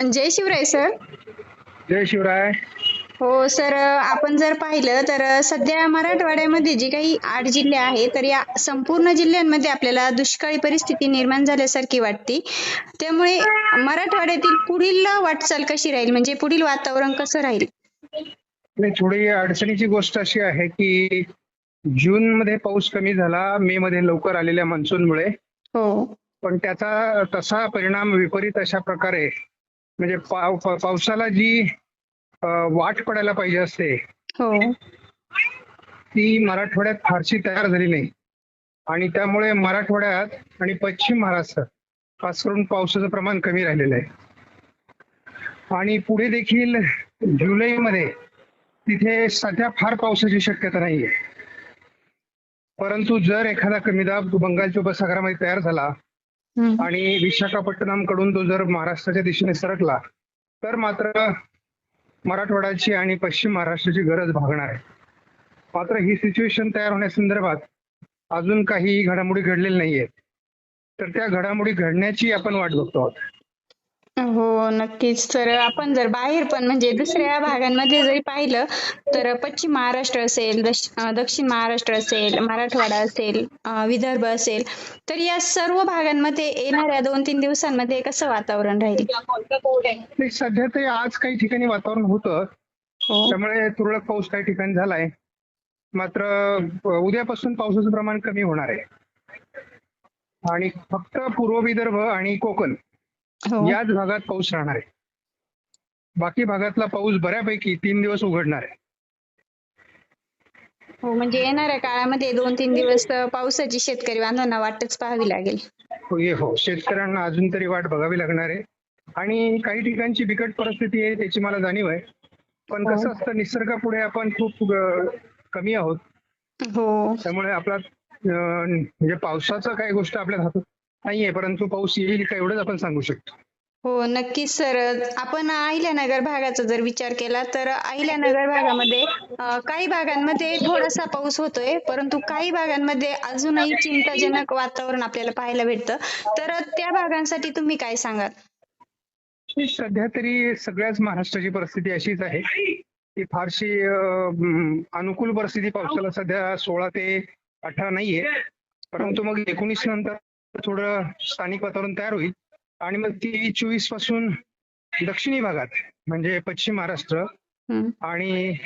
जय Shivray sir. जय शिवराय. हो sir आपण जर पाहिलं तर सध्या मराठवाड्यामध्ये जे काही आठ जिल्हे आहेत तर या संपूर्ण जिल्ह्यांमध्ये आपल्याला दुष्काळी परिस्थिती निर्माण झाल्यासारखी वाटते. त्यामुळे मराठवाड्यातील पुढील वाटचाल कशी राहील? म्हणजे पुढील वातावरण कसं राहील? थोडी अडचणीची गोष्ट अशी आहे की जून मध्ये पाऊस कमी झाला मे मध्ये लवकर आलेल्या मान्सूनमुळे हो. पण त्याचा तसा परिणाम विपरीत अशा प्रकारे म्हणजे पाव पावसाला जी वाट पडायला पाहिजे असते हो. ती मराठवाड्यात फारशी तयार झाली नाही. आणि त्यामुळे मराठवाड्यात आणि पश्चिम महाराष्ट्र खास करून पावसाचं प्रमाण कमी राहिलेलं आहे. आणि पुढे देखील जुलैमध्ये तिथे सध्या फार पावसाची शक्यता नाहीये. परंतु जर एखादा कमी दाब बंगालच्या उपसागरामध्ये तयार झाला. आणि विशाखापट्टणमकडून तो जर महाराष्ट्राच्या दिशेने सरकला तर मात्र मराठवाड्याची आणि पश्चिम महाराष्ट्राची गरज भागणार आहे. मात्र ही सिच्युएशन तयार होण्यासंदर्भात अजून काही घडामोडी घडलेल्या नाहीये तर त्या घडामोडी घडण्याची आपण वाट बघतो आहोत. हो नक्कीच. तर आपण जर बाहेर पण म्हणजे दुसऱ्या भागांमध्ये जरी पाहिलं तर पश्चिम महाराष्ट्र असेल दक्षिण महाराष्ट्र असेल मराठवाडा असेल विदर्भ असेल तर या सर्व भागांमध्ये येणाऱ्या दोन तीन दिवसांमध्ये कसं वातावरण राहील? सध्या ते आज काही ठिकाणी वातावरण होतं. हो. त्यामुळे तुरळक पाऊस काही ठिकाणी झालाय. मात्र उद्यापासून पावसाचं प्रमाण कमी होणार आहे. आणि फक्त पूर्व विदर्भ आणि कोकण. याच भागात पाऊस राहणार आहे. बाकी भागातला पाऊस बऱ्यापैकी तीन दिवस उघडणार आहे. हो म्हणजे येणाऱ्या काळामध्ये दोन तीन दिवस पावसाची शेतकरी बांधवांना वाटच पाहावी लागेल. हो हो. शेतकऱ्यांना अजून तरी वाट बघावी लागणार आहे. आणि काही ठिकाणची बिकट परिस्थिती आहे त्याची मला जाणीव आहे. पण कसं असतं निसर्गापुढे आपण खूप कमी आहोत. हो. त्यामुळे आपला म्हणजे पावसाचं काही गोष्ट आपल्या हातात नाहीये परंतु पाऊस येईल का एवढंच आपण सांगू शकतो. हो नक्कीच सर. आपण अहिल्यानगर भागाचा जर विचार केला तर अहिल्यानगर भागामध्ये काही भागांमध्ये थोडासा पाऊस होतोय परंतु काही भागांमध्ये अजूनही चिंताजनक वातावरण आपल्याला पाहायला भेटतं. तर त्या भागांसाठी तुम्ही काय सांगाल? सध्या तरी सगळ्याच महाराष्ट्राची परिस्थिती अशीच आहे की फारशी अनुकूल परिस्थिती पावसाला सध्या सोळा ते अठरा नाहीये. परंतु मग एकोणीस नंतर थोडं स्थानिक वातावरण तयार होईल आणि मग ती चोवीसपासून दक्षिणी भागात म्हणजे पश्चिम महाराष्ट्र. आणि